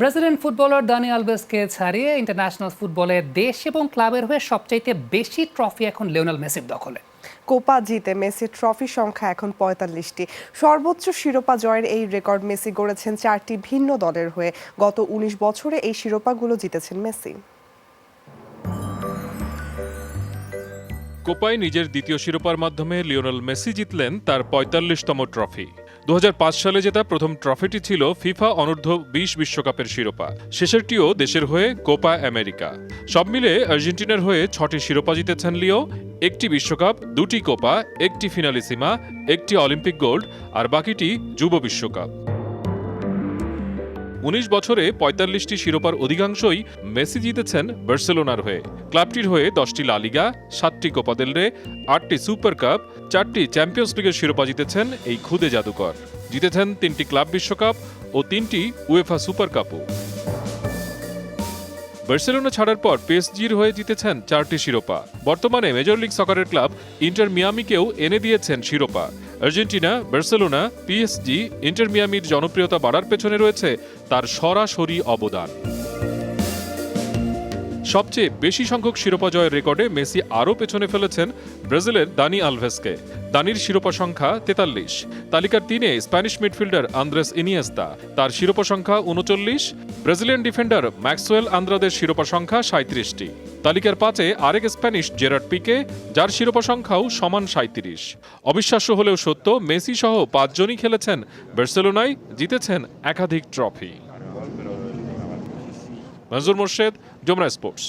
Brazilian footballer দানি আলভেসকে ছাড়িয়ে international ফুটবলে দেশ এবং ক্লাবের হয়ে সবচাইতে বেশি ট্রফি এখন লিওনেল মেসির দখলে। কোপা জিতে মেসির ট্রফি সংখ্যা এখন পঁয়তাল্লিশটি। সর্বোচ্চ শিরোপা জয়ের এই রেকর্ড মেসি গড়েছেন চারটি ভিন্ন দলের হয়ে। গত উনিশ বছরে এই শিরোপাগুলো জিতেছেন মেসি। কোপায় নিজের দ্বিতীয় শিরোপার মাধ্যমে লিওনেল মেসি জিতলেন তার পঁয়তাল্লিশতম ট্রফি। দু হাজার পাঁচ সালে জেতা প্রথম ট্রফিটি ছিল ফিফা অনূর্ধ্ব বিশ বিশ্বকাপের শিরোপা। শেষেরটিও দেশের হয়ে কোপা আমেরিকা। সব মিলে আর্জেন্টিনার হয়ে ছটি শিরোপা জিতেছেন লিও, একটি বিশ্বকাপ, দুটি কোপা, একটি ফিনালিসিমা, একটি অলিম্পিক গোল্ড, আর বাকিটি যুব বিশ্বকাপ। উনিশ বছরে পঁয়তাল্লিশটি শিরোপার অধিকাংশই মেসি জিতেছেন বার্সেলোনার হয়ে। ক্লাবটির হয়ে দশটি লালিগা সাতটি কোপাদেল রে, আটটি সুপার কাপ, চারটি চ্যাম্পিয়ন্স লিগের শিরোপা জিতেছেন এই খুদে জাদুকর। জিতেছেন তিনটি ক্লাব বিশ্বকাপ ও তিনটি উয়েফা সুপার কাপও। বার্সেলোনা ছাড়ার পর পেসজির হয়ে জিতেছেন চারটি শিরোপা। বর্তমানে মেজর লিগ সকারের ক্লাব ইন্টার মিয়ামিকেও এনে দিয়েছেন শিরোপা। আর্জেন্টিনা, বার্সেলোনা, পিএসজি, ইন্টার মিয়ামির জনপ্রিয়তা বাড়ার পেছনে রয়েছে তার সরাসরি অবদান। সবচেয়ে বেশি সংখ্যক শিরোপা জয়ের রেকর্ডে মেসি আরও পেছনে ফেলেছেন ব্রাজিলের দানি আলভেসকে। দানির শিরোপা সংখ্যা তেতাল্লিশ। তালিকার তিনে স্প্যানিশ মিডফিল্ডার আন্দ্রেস ইনিয়েস্তা। তার শিরোপা সংখ্যা উনচল্লিশ। ব্রাজিলিয়ান ডিফেন্ডার ম্যাক্সওয়েল আন্দ্রাদের শিরোপা সংখ্যা সাঁত্রিশটি তালিকার পাঁচে আরেক স্প্যানিশ জেরার্ড পিকে, যার শিরোপা সংখ্যাও সমান সাঁত্রিশ অবিশ্বাস্য হলেও সত্য, মেসি সহ পাঁচজনই খেলেছেন বার্সেলোনায়, জিতেছেন একাধিক ট্রফি। মনজুর মোর্শেদ ডোমরা স্পোর্টস